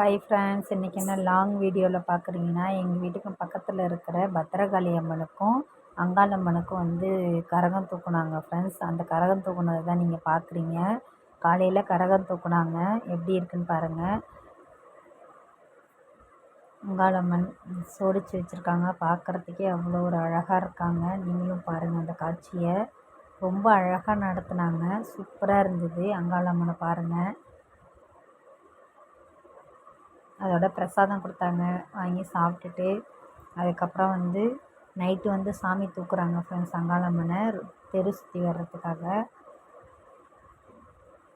Hi friends இன்றைக்கி என்ன long வீடியோவில் பார்க்குறீங்கன்னா எங்கள் வீட்டுக்கு பக்கத்தில் இருக்கிற பத்திரகாளி அம்மனுக்கும் அங்காளம்மனுக்கும் வந்து கரகம் தூக்குனாங்க ஃப்ரெண்ட்ஸ் அந்த கரகம் தூக்குனதை தான் நீங்கள் பார்க்குறீங்க. காலையில் கரகம் தூக்குனாங்க. எப்படி இருக்குன்னு பாருங்கள் அங்காளம்மன் சோடிச்சு வச்சுருக்காங்க. பார்க்குறதுக்கே அவ்வளோ ஒரு அழகாக இருக்காங்க. நீங்களும் பாருங்கள் அந்த காட்சியை. ரொம்ப அழகாக நடத்துனாங்க. சூப்பராக இருந்தது. அங்காளம்மனை பாருங்கள் அதோட பிரசாதம் கொடுத்தாங்க. வாங்கி சாப்பிட்டுட்டு அதுக்கப்புறம் வந்து நைட்டு வந்து சாமி தூக்குறாங்க ஃப்ரெண்ட்ஸ் அங்காளம்மனை. தெரு சுற்றி வர்றதுக்காக.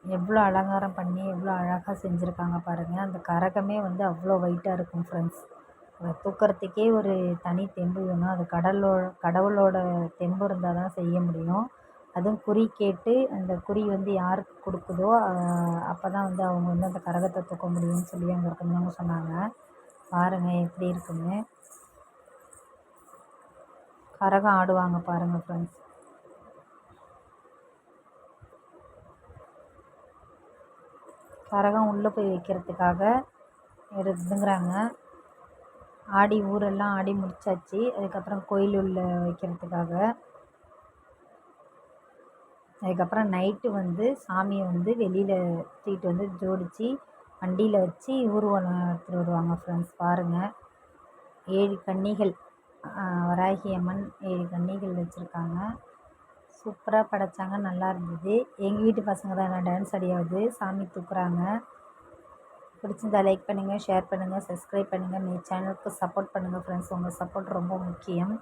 எவ்வளோ அலங்காரம் பண்ணி எவ்வளோ அழகாக செஞ்சுருக்காங்க பாருங்கள் அந்த கரகமே வந்து அவ்வளோ வெயிட்டாக இருக்கும் ஃப்ரெண்ட்ஸ் அதை தூக்கிறதுக்கே ஒரு தனி தெம்பு வேணும். அது கடலோ கடவுளோட தெம்பு இருந்தால் தான் செய்ய முடியும். அதுவும் குறி கேட்டு அந்த குறி வந்து யாருக்கு கொடுக்குதோ அப்போ தான் வந்து அவங்க வந்து அந்த கரகத்தை தூக்க முடியும்னு சொல்லி அங்கே இருக்கிறவங்க சொன்னாங்க. பாருங்கள் எப்படி இருக்குன்னு. கரகம் ஆடுவாங்க பாருங்கள் ஃப்ரெண்ட்ஸ் கரகம் உள்ளே போய் வைக்கிறதுக்காக எடுத்துங்கிறாங்க ஆடி ஊரெல்லாம் ஆடி முடிச்சாச்சு. அதுக்கப்புறம் கோயில் உள்ள வைக்கிறதுக்காக அதுக்கப்புறம் நைட்டு வந்து சாமியை வந்து வெளியில் தூக்கிட்டு வந்து ஜோடித்து வண்டியில் வச்சு ஊர்வலம் எடுத்துகிட்டு வருவாங்க ஃப்ரெண்ட்ஸ் பாருங்கள் ஏழு கன்னிகள் வராகி அம்மன் ஏழு கன்னிகள் வச்சுருக்காங்க. சூப்பராக படைத்தாங்க நல்லா இருந்தது. எங்கள் வீட்டு பசங்க தான் நான் டான்ஸ் அடியாவது சாமி தூக்குறாங்க. பிடிச்சிருந்தா லைக் பண்ணுங்கள் ஷேர் பண்ணுங்கள் சப்ஸ்கிரைப் பண்ணுங்கள் மே சேனலுக்கு சப்போர்ட் பண்ணுங்கள் ஃப்ரெண்ட்ஸ் உங்கள் சப்போர்ட் ரொம்ப முக்கியம்.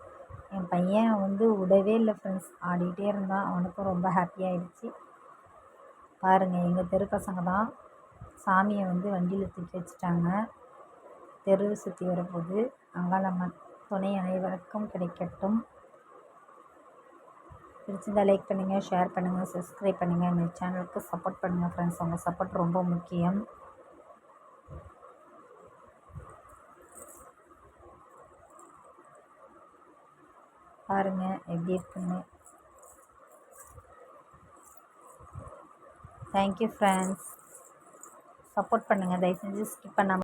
என் பையன் வந்து விடவே இல்லை ஃப்ரெண்ட்ஸ் ஆடிக்கிட்டே இருந்தான். அவனுக்கும் ரொம்ப ஹாப்பியாகிடுச்சு பாருங்கள் எங்கள் தெரு பசங்க தான் சாமியை வந்து வண்டியில் தூக்கி வச்சுட்டாங்க. தெரு சுற்றி வரப்போது அங்காளம்மன் துணை அனைவருக்கும் கிடைக்கட்டும். பிடிச்சிருந்தால் லைக் பண்ணுங்கள் ஷேர் பண்ணுங்கள் சப்ஸ்கிரைப் பண்ணுங்கள் எங்கள் சேனலுக்கு சப்போர்ட் பண்ணுங்கள் ஃப்ரெண்ட்ஸ் உங்கள் சப்போர்ட் ரொம்ப முக்கியம். பாருங்கள் எப்படி இருக்குன்னு. தேங்க்யூ ஃப்ரெண்ட்ஸ் சப்போர்ட் பண்ணுங்கள் தயவு செஞ்சு ஸ்கிப் பண்ணாமல்